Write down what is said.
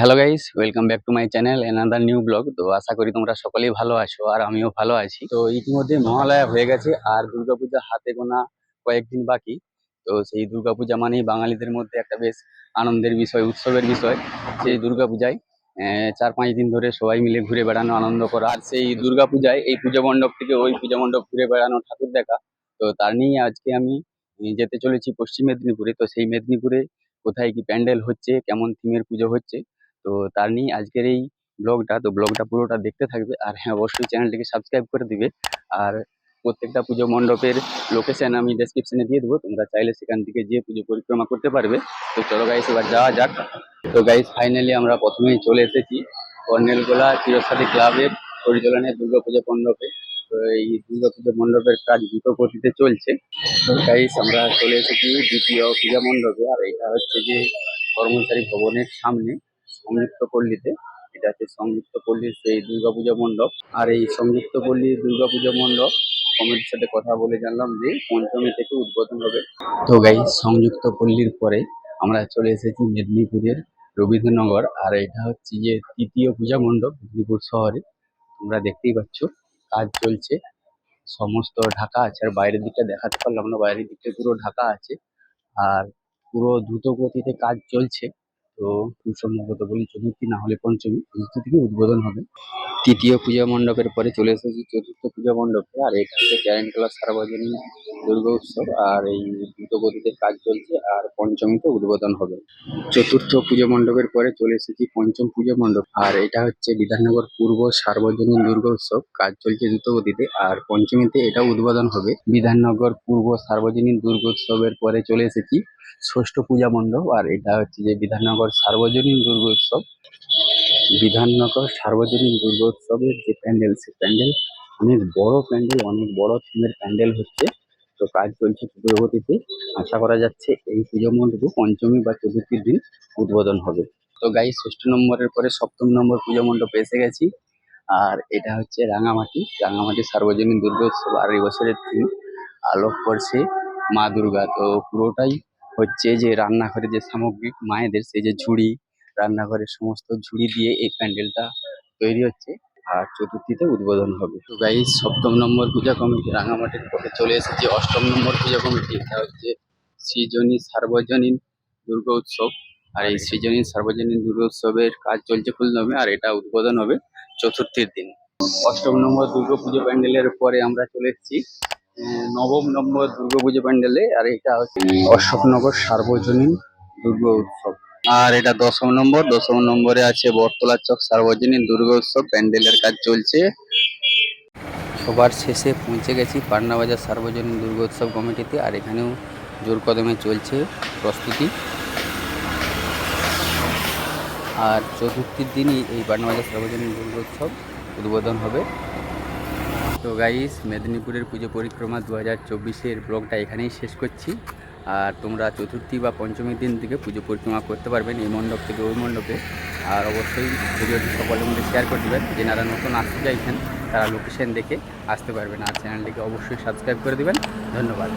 Hello guys welcome back to my channel another new blog তো আশা করি তোমরা সকলেই ভালো আছো আর আমিও ভালো আছি। তো ইতিমধ্যে মহালয়া হয়ে গেছে আর দুর্গাপূজা হাতে গোনা কয়েকদিন বাকি। তো সেই দুর্গাপূজা মানেই বাঙালিদের মধ্যে একটা বেশ আনন্দের বিষয়, উৎসবের বিষয়, সেই দুর্গাপূজায় চার পাঁচ দিন ধরে সবাই মিলে ঘুরে বেড়ানো, আনন্দ করা। আর সেই দুর্গাপূজায় এই পুজো মণ্ডপ থেকে ওই পুজো মণ্ডপ ঘুরে বেড়ানো ঠাকুর দেখা। তো তার নিয়ে আজকে আমি যেতে চলেছি পশ্চিম মেদিনীপুরে, তো সেই মেদিনীপুরে কোথায় কি প্যান্ডেল হচ্ছে, কেমন থিমের পুজো হচ্ছে, তো তার নিয়ে আজকের এই ব্লগটা তো ব্লগটা পুরোটা দেখতে থাকবে। আর হ্যাঁ অবশ্যই চ্যানেলটিকে সাবস্ক্রাইব করে দিবে। আর প্রত্যেকটা পুজো মণ্ডপের লোকেশন আমি ডেসক্রিপশনে দিয়ে দেবো। তোমরা চাইলে সেখান থেকে যে পুজো পরিক্রমা করতে পারবে। তো চলো গাইস এবার যাওয়া যাক। তো গাইস ফাইনালি আমরা প্রথমেই চলে এসেছি কর্নেলগোলা চিরসাথী ক্লাবের পরিচালনায় দুর্গাপুজো মণ্ডপে। এই দুর্গাপুজো মণ্ডপের কাজ দ্রুত গতিতে চলছে। তো গাইস আমরা চলে এসেছি দ্বিতীয় পূজা মণ্ডপে, আর এটা হচ্ছে যে কর্মচারী ভবনের সামনে সংযুক্ত পল্লীতে। এটা হচ্ছে সংযুক্ত পল্লীর সেই দুর্গাপূজা মণ্ডপ। আর এই সংযুক্ত পল্লী দুর্গাপূজা মণ্ডপ কমিটির সাথে কথা বলে জানলাম যে পঞ্চমী থেকে উদ্বোধন হবে। তো গাইস সংযুক্ত পল্লীর পরে আমরা চলে এসেছি মেদিনীপুরের রবীন্দ্রনগর। আর এটা হচ্ছে যে তৃতীয় পূজা মণ্ডপ মেদিনীপুর শহরে। তোমরা দেখতেই পাচ্ছ। কাজ চলছে। সমস্ত ঢাকা আছে। আর বাইরের দিকটা দেখাতে পারলাম না। বাইরের দিকটা পুরো ঢাকা আছে। আর পুরো দ্রুত গতিতে কাজ চলছে। তো সম্ভবত বলি, চতুর্থী না হলে পঞ্চমী। চতুর্থী থেকে উদ্বোধন হবে। তৃতীয় পূজা মণ্ডপের পরে চলে এসেছি চতুর্থ পূজা মণ্ডপে। আর এখান থেকে ক্যারেন্ট সার্বজনীন দুর্গা উৎসব আর এই দ্রুত গতিতে কাজ চলছে আর পঞ্চমীতে উদ্বোধন হবে। চতুর্থ পুজো মণ্ডপের পরে চলে এসেছি পঞ্চম পুজো মণ্ডপ। আর এটা হচ্ছে বিধাননগর পূর্ব সার্বজনীন দুর্গা উৎসব। কাজ চলছে দ্রুত গতিতে আর পঞ্চমীতে এটা উদ্বোধন হবে। বিধাননগর পূর্ব সার্বজনীন দুর্গা উৎসবের পরে চলে এসেছি ষষ্ঠ পূজা মণ্ডপ। আর এটা হচ্ছে যে বিধাননগর সার্বজনীন দুর্গা উৎসব। বিধাননগর সার্বজনীন দুর্গা উৎসবের যে প্যান্ডেল, সে প্যান্ডেল অনেক বড় প্যান্ডেল, অনেক বড় থিমের প্যান্ডেল হচ্ছে তো কাজ চলছে দ্রুতগতিতে আশা করা যাচ্ছে এই পুজো মণ্ডপও পঞ্চমী বা চতুর্থীর দিন উদ্বোধন হবে। তো গাই ষষ্ঠ নম্বরের পরে সপ্তম নম্বর পুজো মণ্ডপে এসে গেছি। আর এটা হচ্ছে রাঙামাটি। রাঙামাটি সার্বজনীন দুর্গা উৎসব আর এই বছরের থিম আলোক করছে মা দুর্গা। তো পুরোটাই হচ্ছে যে রান্নাঘরে যে সামগ্রী, মায়েদের সেই যে ঝুড়ি, রান্নাঘরের সমস্ত ঝুড়ি দিয়ে এই প্যান্ডেলটা তৈরি হচ্ছে। আর চতুর্থীতে উদ্বোধন হবে। তো গাইজ সপ্তম নম্বর পূজা কমিটি রাঙামাটির পথে চলে এসেছে। অষ্টম নম্বর পূজা কমিটি, এটা হচ্ছে সৃজনী সার্বজনীন দুর্গা উৎসব। আর এই সৃজনীন সার্বজনীন দুর্গা উৎসবের কাজ চলছে ফুলদমে আর এটা উদ্বোধন হবে চতুর্থীর দিন। অষ্টম নম্বর দুর্গা পুজো প্যান্ডেলের পরে আমরা চলে এসেছি নবম নম্বর দুর্গা পুজো প্যান্ডেলে। আর এটা হচ্ছে অশোকনগর সার্বজনীন দুর্গা উৎসব। আর এটা দশম নম্বর, দশম নম্বরে আছে বটতলা চক সার্বজনীন দুর্গা উৎসব প্যান্ডেলের কাজ চলছে। সবার শেষে পৌঁছে গেছি পাটনাবাজার সার্বজনীন দুর্গোৎসব কমিটিতে, আর এখানেও জোর কদমে চলছে প্রস্তুতি। আর চতুর্থীর দিনই এই পাটনাবাজার সার্বজনীন দুর্গোৎসব উদ্বোধন হবে। তো গাইস মেদিনীপুরের পুজো পরিক্রমা দু হাজার চব্বিশের ব্লগটা এখানেই শেষ করছি। আর তোমরা চতুর্থী বা পঞ্চমীর দিন থেকে পুজো পরিক্রমা করতে পারবেন এই মণ্ডপ থেকে ওই মণ্ডপে। আর অবশ্যই ভিডিওটি সকলের মধ্যে শেয়ার করে দেবেন। যেনারা নতুন আসতে চাইছেন, তারা লোকেশন দেখে আসতে পারবেন। আর চ্যানেলটিকে অবশ্যই সাবস্ক্রাইব করে দেবেন। ধন্যবাদ।